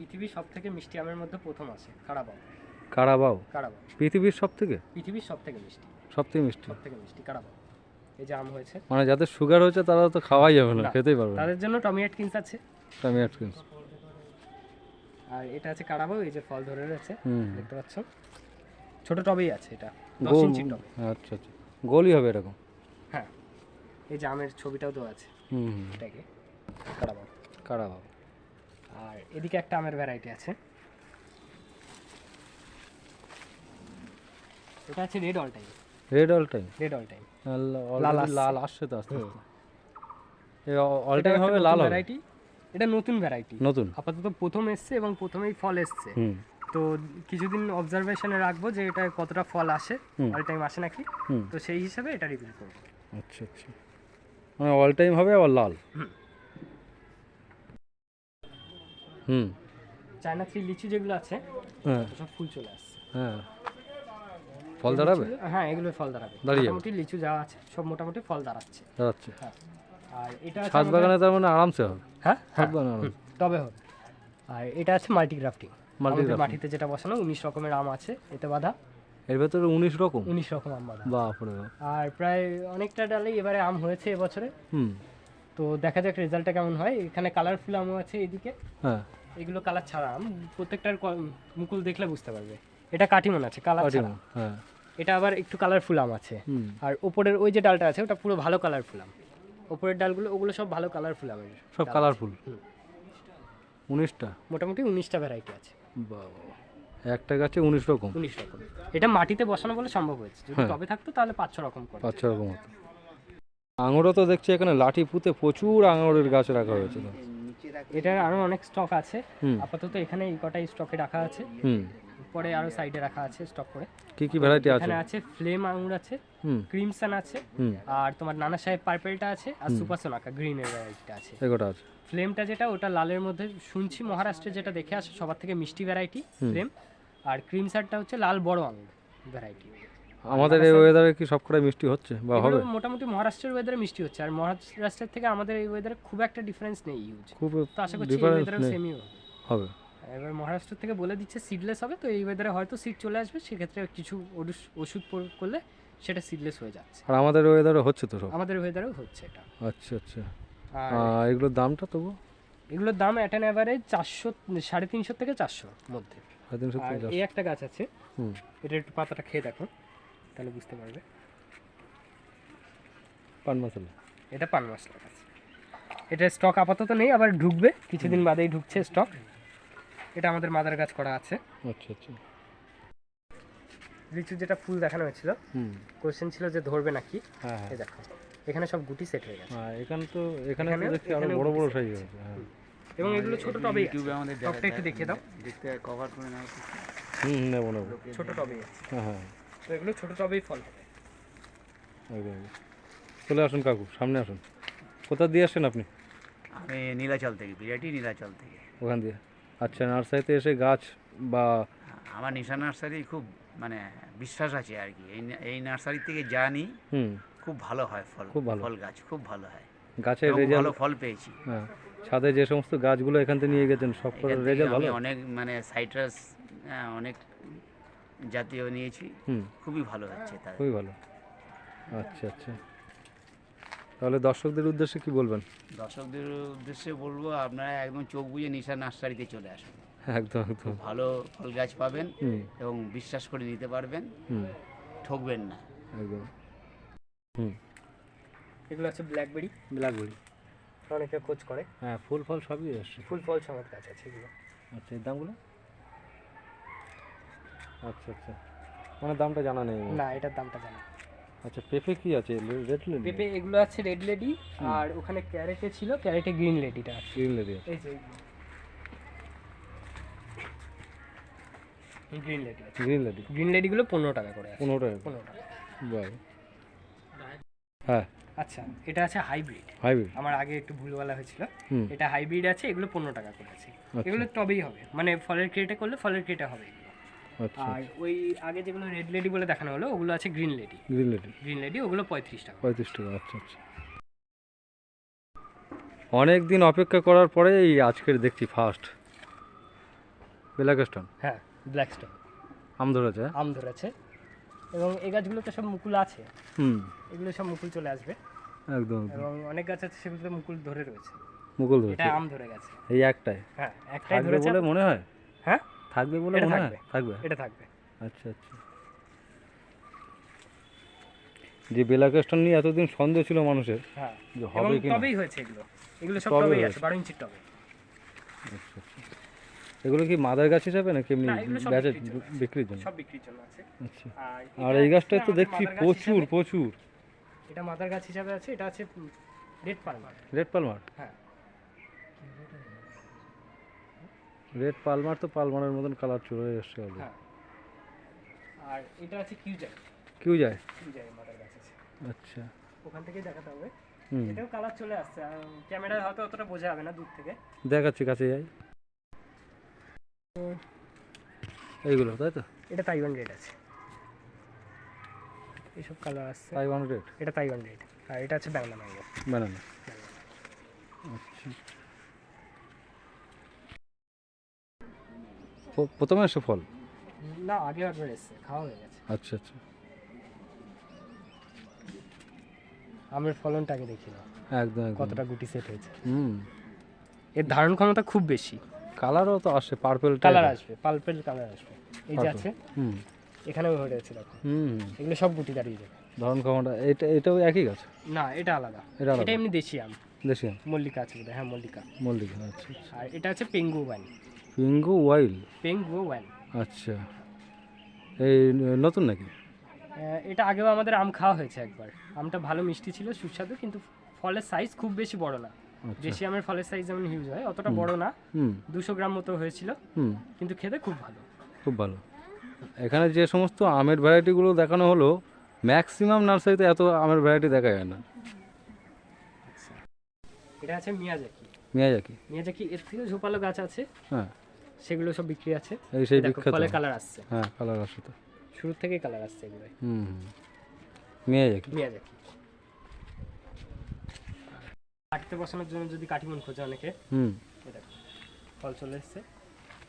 পৃথিবীর সব থেকে মিষ্টি আমের মধ্যে প্রথম আছে কারাবাও। কারাবাও? কারাবাও। পৃথিবীর সব থেকে পৃথিবীর সব থেকে মিষ্টি। সব থেকে মিষ্টি? সব থেকে মিষ্টি কারাবাও। এই যে আম হয়েছে। মানে যাদের সুগার হয়েছে তারা তো খাওয়াই যাবে না। খেতেই পারবে না। তাদের জন্য টমি কিনস আছে। আমি অ্যাটকিন্স আর এটা আছে কারাবাও এই যে ফল ধরে রয়েছে দেখতে পাচ্ছ? ছোট টবেই আছে এটা দশ ইঞ্চি টবে। আচ্ছা আচ্ছা। গোলই হবে এরকম? হ্যাঁ এই যে আমের ছবিটাও দেওয়া আছে হুম হুম। এটাকে কারাবাও। কারাবাও। আর এদিকে একটা আমের ভ্যারাইটি আছে। এটা আছে red all time red all time red all time লাল। লাল আসছে। তো আস্তে। আস্তে। অল টাইম হবে লাল ভ্যারাইটি এটা নতুন ভ্যারাইটি নতুন? আপাতত প্রথম এসছে এবং প্রথমেই ফল এসছে। হুম। তো কিছুদিন অবজারভেশনে রাখব যে এটা কতটা ফল আসে। অল টাইম আসে নাকি? তো সেই হিসাবে এটা রিভিল করব। আচ্ছা আচ্ছা। মানে অল টাইম হবে আবার লাল? হুম। হুম। চায়না থ্রি লিচু যেগুলো আছে হ্যাঁ। সব ফুল চলে আসছে। হ্যাঁ। ফল দাঁড়াবে? হ্যাঁ এগুলো ফল দাঁড়াবে। মোটামুটি লিচু যাওয়া আছে সব মোটামুটি ফল দাঁড়াচ্ছে। দাঁড়াচ্ছে। হ্যাঁ। আর এটা ছাদ বাগানে তার মানে আরামসে হবে? হ্যাঁ ছাদ হ্যাঁ বাগানে আরামসে। তবে হবে। আর এটা আছে মাল্টি গ্রাফটিং। মাটিতে যেটা বসানো উনিশ রকমের আম আছে এতে বাঁধা। এর ভেতরে উনিশ রকম? উনিশ রকম আম বাঁধা। বাপরে আর প্রায় অনেকটা ডালেই এবারে আম হয়েছে এবছরে। হুম। তো দেখা যাক রেজাল্টটা কেমন হয়। এখানে কালারফুল আমও আছে এদিকে। হ্যাঁ। এগুলো কালার ছাড়া প্রত্যেকটার মুকুল দেখলে বুঝতে পারবে। এটা কাটিমন আছে কালার ছাড়া। হ্যাঁ। এটা আবার একটু কালারফুল আম আছে। আর ওপরের ওই যে ডালটা আছে ওটা পুরো ভালো কালারফুল আম। ওপরের ডালগুলো ওগুলো সব ভালো কালারফুল আমের সব কালারফুল উনিশটা? মোটামুটি উনিশটা ভ্যারাইটি আছে। একটা গাছে উনিশ রকম? উনিশ রকম। এটা মাটিতে বসানো বলে সম্ভব হয়েছে। যদি হ্যাঁ। টবে থাকতো তাহলে পাঁচ ছ রকম পাঁচ ছ রকম হতো। আঙুরও তো দেখছি এখানে লাঠি পুঁতে প্রচুর আঙুরের গাছ রাখা হয়েছে। তো এটার আরও অনেক স্টক আছে। আপাতত এখানে এই কটাই স্টকে রাখা আছে। পরে আরও সাইডে রাখা আছে স্টক করে। কি কি ভ্যারাইটি আছে? এখানে আছে ফ্লেম আঙুর আছে ক্রিমসন আছে হুম। আর তোমার নানা সাহেব পার্পেলটা আছে আর সুপার সোনাকা গ্রিনের ভ্যারাইটিটা আছে। এগোটা আছে? ফ্লেমটা যেটা ওটা লালের মধ্যে শুনছি মহারাষ্ট্রে যেটা দেখে আসে সবার থেকে মিষ্টি ভ্যারাইটি ফ্লেম আর ক্রিমসারটা হচ্ছে লাল বড় আঙুর ভ্যারাইটি আমাদের এই ওয়েদারে কি সবকটাই মিষ্টি হচ্ছে বা হবে? মোটামুটি মহারাষ্ট্রের ওয়েদারে মিষ্টি হচ্ছে। আর মহারাষ্ট্রের থেকে আমাদের এই ওয়েদারে খুব একটা ডিফারেন্স নেই ইউজ খুব তো আশা করছি এই নেই। সেমই হবে। এবার মহারাষ্ট্র থেকে বলে দিচ্ছে সিডলেস হবে তো এই ওয়েদারে হয়তো সিড চলে আসবে সেক্ষেত্রে কিছু ওষুধ প্রয়োগ করলে সেটা সিডলেস হয়ে যাচ্ছে। আর আমাদের ওয়েদারে হচ্ছে তো সব? আমাদের ওয়েদারেও হচ্ছে এটা। আচ্ছা আচ্ছা। এগুলোর দামটা তবু? এগুলোর দাম অ্যাট অ্যান অ্যাভারেজ চারশো সাড়ে তিনশো থেকে চারশোর মধ্যে। এই একটা গাছ আছে হুম। এটা একটু পাতাটা খেয়ে দেখো তাহলে বুঝতে পারবে। পান মশলা? এটা পান মশলা গাছ এটা স্টক আপাতত নেই আবার ঢুকবে। কিছুদিন বাদেই ঢুকছে স্টক এটা আমাদের মাদার গাছ করা আছে। আচ্ছা আচ্ছা। লিচু যেটা ফুল দেখানো হয়েছিল হুম। কোশ্চেন ছিল যে ধরবে নাকি? হ্যাঁ হ্যাঁ। এই দেখো এখানে সব গুটি সেট হয়ে গেছে। হ্যাঁ এখানে তো এখানে তো দেখছি আরও বড় বড় সাইজ আছে হ্যাঁ। এবং এগুলো ছোট টবেই আছে। ইউটিউবে আমাদের টবটা একটু দেখিয়ে দাও। দেখতে কভার করে নাও হুম নেব নেব। ছোট আছে। হ্যাঁ হ্যাঁ। তো এগুলো ছোট টবেই ফল হবে। চলে আসুন কাকু সামনে আসুন। কোথা দিয়ে আসছেন আপনি? আমি নীলাচল থেকে বিরাটি নীলাচল থেকে। ওখান দিয়ে। আচ্ছা নার্সারিতে এসে গাছ বা আমার নিশা নার্সারি খুব মানে বিশ্বাস আছে আর কি। এই এই নার্সারি থেকে জানি হুম। খুব ভালো হয় ফল খুব ভালো। ফল গাছ খুব ভালো হয়। গাছের রেজাল্ট ভালো ফল পেয়েছি। হ্যাঁ ছাদে যে সমস্ত গাছগুলো এখান থেকে নিয়ে গেছেন সব রেজাল্ট ভালো? অনেক মানে সাইট্রাস অনেক জাতীয় নিয়েছি। হুম। খুবই ভালো হচ্ছে তাদের। খুবই ভালো। আচ্ছা আচ্ছা। তাহলে দর্শকদের উদ্দেশ্যে কি বলবেন? দর্শকদের উদ্দেশ্যে বলব আপনারা একদম চোখ বুজে নিশা নার্সারিতে চলে আসুন। একদম একদম। ভালো ফল গাছ পাবেন এবং বিশ্বাস করে নিতে পারবেন। হুম। ঠকবেন না। একদম। হুম। এগুলো আছে ব্ল্যাকবেরি ব্ল্যাকবেরি অনেকে খোঁজ করে। হ্যাঁ ফুল ফল সবই আসছে ফুল ফল সমেত গাছ আছে এগুলো। আচ্ছা এর দামগুলো? আচ্ছা আচ্ছা। মানে দামটা জানা নেই না এটার দামটা জানা আচ্ছা পেঁপে কি আছে? Red lady? পেঁপে এগুলো আছে রেড লেডি আর ওখানে ক্যারেটে ছিল ক্যারেটে গ্রিন লেডিটা আছে। গ্রিন লেডি এই যে green lady green lady. Green লেডিগুলো পনেরো টাকা করে পনেরো টাকা। পনেরো টাকা। বাহ। হ্যাঁ। আচ্ছা এটা আছে হাইব্রিড। হাইব্রিড। আমার আগে একটু ভুলওয়ালা হয়েছিল। এটা হাইব্রিড আছে এগুলো পনেরো টাকা করে আছে। আচ্ছা। এগুলো টবেই হবে। মানে ফলের ক্রেটে করলে ফলের ক্রেটে হবে আর ওই আগে যেগুলো রেড লেডি বলে দেখানো হলো ওগুলো আছে green lady. Green lady. Green lady ওগুলো পঁয়ত্রিশ টাকা। পঁয়ত্রিশ টাকা আচ্ছা আচ্ছা। অনেক দিন অপেক্ষা করার পরে এই আজকের দেখছি ফার্স্ট বেলাকেস্টন হ্যাঁ ব্ল্যাক স্টোন। আম ধরেছে? আম ধরেছে। এবং এই গাছগুলোতে সব মুকুল আছে। হুম। এগুলো সব মুকুল চলে আসবে। একদম এবং অনেক গাছ আছে সেগুলোতে মুকুল ধরে রয়েছে। মুকুল এটা আম ধরে গেছে। এই একটাই। হ্যাঁ একটাই ধরেছে। বলে মনে হয়? হ্যাঁ? থাকবে বলে মনে হয়? থাকবে। এটা থাকবে। আচ্ছা আচ্ছা। যে বেলাকেস্টন নিয়ে এতদিন সন্দেহ ছিল মানুষের হ্যাঁ। যে হবে কি না টবেই হয়েছে এগুলো। এগুলো সব হয়েছে। আছে বারো ইঞ্চির টবে। আচ্ছা আচ্ছা। এগুলো কি মাদার গাছ হিসাবে নাকি এমনি না, সব ব্যাচে বিক্রির জন্য। সব বিক্রির জন্য আছে। আচ্ছা। আর এই গাছটায় তো দেখছি প্রচুর প্রচুর। এটা মাদার গাছ হিসাবে আছে এটা আছে রেড পালমার। Red palmer? হ্যাঁ। রেড পালমার তো পালমারের মতন কালার চলে এসছে অলরেডি হ্যাঁ। আর এটা আছে কেউ যায় কিউজাই মাদার গাছ আছে। আচ্ছা। ওখান থেকেই দেখাতে হবে। হুম। এটাও কালার চলে আসছে। আর ক্যামেরায় হয়তো অতটা বোঝা যাবে না দূর থেকে। দেখাচ্ছি কাছে যাই। এইগুলো তাই তো? এটা তাইওয়ান রেড আছে। এইসব কালার আসছে। ফাইভ রেড এটা তাইওয়ান রেড আর এটা আছে বাংলা ম্যাঙ্গো ব্যানানা আচ্ছা। প্রথমে আসে ফল? না আগে একবার এসছে খাওয়া হয়ে গেছে। আচ্ছা আচ্ছা। আমের ফলনটা আগে দেখি না একদম কতটা গুটি সেট হয়েছে। হুম। এর ধারণ ক্ষমতা খুব বেশি। কালারও তো আসে পার্পল কালার আসবে পালপেল কালার আসবে। এই যে আছে হুম। এখানেও হয়ে গেছে দেখো। হুম। এগুলো সব গুটি দাঁড়িয়ে যাবে। ধারণ ক্ষমতা এটা এটাও একই গাছ? না এটা আলাদা। এটা এটা এমনি দেশি আম। দেশি আম, মল্লিকা আছে হ্যাঁ মল্লিকা। মল্লিকা আচ্ছা আচ্ছা। আর এটা আছে পেঙ্গু ওয়ান পিঙ্গু ওয়াইল পেঙ্গু ওয়ান আচ্ছা। এই নতুন নাকি? এটা আগেও আমাদের আম খাওয়া হয়েছে একবার। আমটা ভালো মিষ্টি ছিল সুস্বাদু কিন্তু ফলের সাইজ খুব বেশি বড় না। আচ্ছা। দেশি আমের ফলের সাইজ যেমন হিউজ হয় অতটা বড় না। হুম। দুশো গ্রাম মতো হয়েছিল। হুম। কিন্তু খেতে খুব ভালো। খুব ভালো। এখানে যে সমস্ত আমের ভ্যারাইটিগুলো দেখানো হলো ম্যাক্সিমাম নার্সারিতে এত আমের ভ্যারাইটি দেখা যায় না এটা আছে মিয়াজাকি। মিয়াজাকি। মিয়াজাকি এর থেকে ঝোপালো গাছ আছে। হ্যাঁ। সেগুলো সব বিক্রি আছে। এই সেই বিখ্যাত। ফলে কালার আসছে। হ্যাঁ কালার আসে তো। শুরু থেকে কালার আসছে এগুলো হুম মিয়াজাকি। মিয়াজাকি। কাটতে বসানোর জন্য যদি কাঠিমন খোঁজে অনেকে হুম। ফল চলে এসছে।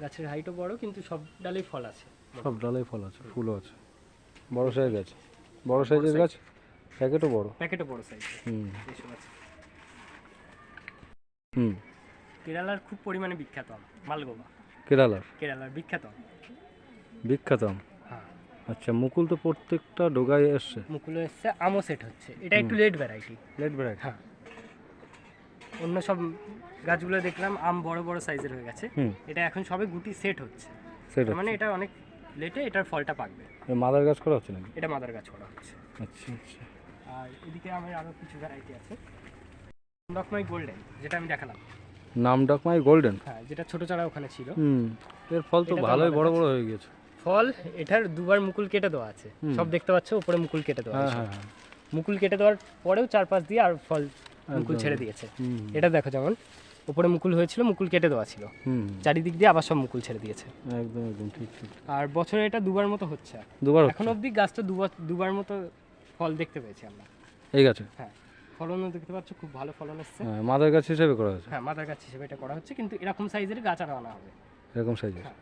গাছের হাইটও বড় কিন্তু সব ডালেই ফল আছে। সব ডালেই ফল আছে ফুলও আছে। বড় সাইজ আছে। বড় সাইজের গাছ? প্যাকেটও বড়। প্যাকেটও বড় সাইজ হুম। এইসব আছে। হুম। কেরালার খুব পরিমাণে বিখ্যাত মালগোবা কেরালার? কেরালার বিখ্যাত। বিখ্যাত? আম হ্যাঁ। আচ্ছা মুকুল তো প্রত্যেকটা ডোগায় এসছে? মুকুলো এসছে আমও সেট হচ্ছে। এটা একটু লেট ভ্যারাইটি লেট ভ্যারাইটি হ্যাঁ। অন্য সব গাছগুলো দেখলাম আম বড় বড় সাইজের হয়ে গেছে। এটা এখন সবে গুটি সেট হচ্ছে। সেটা মানে এটা অনেক লেটে এটার ফলটা পাকবে। মাদার গাছ করা হচ্ছে নাকি? এটা মাদার গাছ করা হচ্ছে। আচ্ছা আচ্ছা। আর এদিকে আমার আরও কিছু ভ্যারাইটি আছে। ডকমাই গোল্ডেন যেটা আমি দেখালাম। নাম ডাকমাই গোল্ডেন। হ্যাঁ যেটা ছোট চারা ওখানে ছিল। হুম এর ফল তো ভালোই বড় বড় হয়ে গেছে ফল এটার দুবার মুকুল কেটে দেওয়া আছে। সব দেখতে পাচ্ছ উপরে মুকুল কেটে দেওয়া হ্যাঁ আছে। হ্যাঁ হ্যাঁ। মুকুল কেটে দেওয়ার পরেও চার পাঁচ দিয়ে আর ফল মুকুল ছেড়ে দিয়েছে। এটা দেখো যেমন উপরে মুকুল হয়েছিল মুকুল কেটে দেওয়া ছিল। চারিদিক দিয়ে আবার সব মুকুল ছেড়ে দিয়েছে। একদম একদম ঠিক ঠিক। আর বছরে এটা দুবার মতো হচ্ছে। দুবার এখন অবধি গাছটা দুবার দুবার মতো ফল দেখতে পেয়েছি আমরা। এই গাছে হ্যাঁ। ফলনও দেখতে পাচ্ছ খুব ভালো ফলন এসছে। হ্যাঁ মাদার গাছ হিসেবে করা হচ্ছে হ্যাঁ মাদার গাছ হিসেবে এটা করা হচ্ছে কিন্তু এরকম সাইজের গাছ আরও আনা হবে। এরকম সাইজের? হ্যাঁ।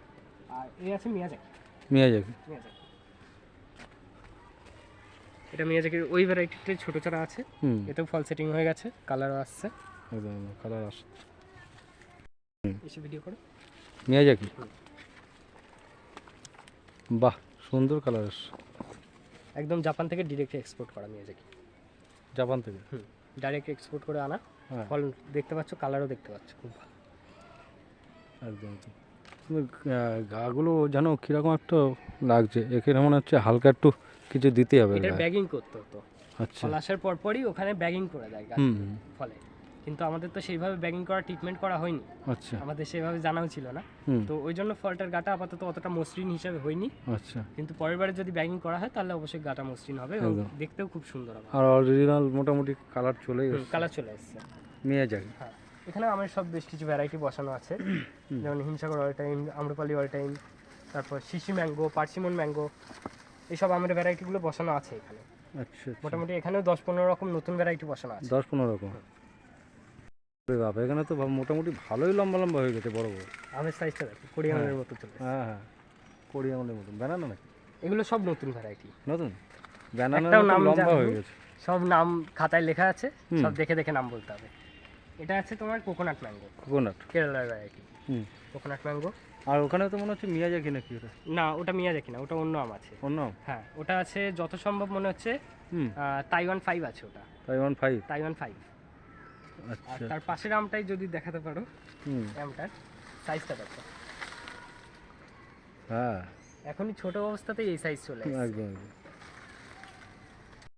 আর এই আছে মিয়াজাকি। মিয়াজাকি? মিয়াজাকি। এটা মিয়াজাকির ওই ভ্যারাইটিতে ছোট চারা আছে। হুম। এতেও ফল সেটিং হয়ে গেছে কালারও আসছে। একদম কালার আসছে। এসে ভিডিও করো। মিয়াজাকি। বাহ সুন্দর কালার আসছে। একদম জাপান থেকে ডিরেক্ট এক্সপোর্ট করা মিয়াজাকি। জাপান থেকে। হুম। ডাইরেক্ট এক্সপোর্ট করে আনা। হ্যাঁ। ফল দেখতে পাচ্ছ কালারও দেখতে পাচ্ছ খুব ভালো। একদম কিন্তু গাগুলো যেন কীরকম একটা লাগছে এখানে মনে হচ্ছে হালকা একটু কিছু দিতে হবে এটা ব্যাগিং করতে হতো। আচ্ছা। ফল আসার পর পরই ওখানে ব্যাগিং করে দেয় গাছ ফলে। কিন্তু আমাদের তো সেইভাবে ব্যাগিং করা ট্রিটমেন্ট করা হয়নি। আচ্ছা। আমাদের সেভাবে জানাও ছিল না। তো ওই জন্য ফলটার গাটা আপাতত অতটা মসৃণ হিসাবে হয়নি। আচ্ছা। কিন্তু পরের বারে যদি ব্যাগিং করা হয় তাহলে অবশ্যই গাটা মসৃণ হবে এবং দেখতেও খুব সুন্দর হবে। আর অরিজিনাল মোটামুটি কালার চলেই এসছে। কালার চলে এসছে। মিয়াজাকি হ্যাঁ। এখানে আমার সব বেশ কিছু ভ্যারাইটি বসানো আছে। যেমন Himsagar all time Amrapali all time তারপর শিশি ম্যাঙ্গো পার্সিমন ম্যাঙ্গো এইসব আমের ভ্যারাইটিগুলো বসানো আছে এখানে। আচ্ছা আচ্ছা। মোটামুটি এখানেও দশ পনেরো রকম নতুন ভ্যারাইটি বসানো আছে। দশ পনেরো রকম। এখানে তো মোটামুটি ভালোই লম্বা লম্বা হয়ে গেছে বড় বড়। আমের সাইজটা দেখো কোরিয়ানের হ্যাঁ। মতো চলে। হ্যাঁ হ্যাঁ। কোড়ি আঙুলের মতন। ব্যানানা নাকি? এগুলো সব নতুন ভ্যারাইটি নতুন? ব্যানানার নাম লম্বা হয়ে গেছে। সব নাম খাতায় লেখা আছে সব দেখে দেখে নাম বলতে হবে। এটা আছে তোমার কোকোনাট ম্যাঙ্গো কোকোনাট কেরালার ভ্যারাইটি হুম। কোকোনাট ম্যাঙ্গো আর ওখানে তো মনে হচ্ছে মিয়াজাকি নাকি ওটা? না ওটা মিয়াজাকি না ওটা অন্য আম আছে। অন্য আম? হ্যাঁ ওটা আছে যত সম্ভব মনে হচ্ছে তাইওয়ান ফাইভ আছে ওটা। তাইওয়ান ফাইভ তাইওয়ান ফাইভ আর আচ্ছা তার পাশের আমটাই যদি দেখাতে পারো আমটার সাইজটা দেখো। হ্যাঁ। এখনই ছোট অবস্থাতেই এই সাইজ চলে একদম।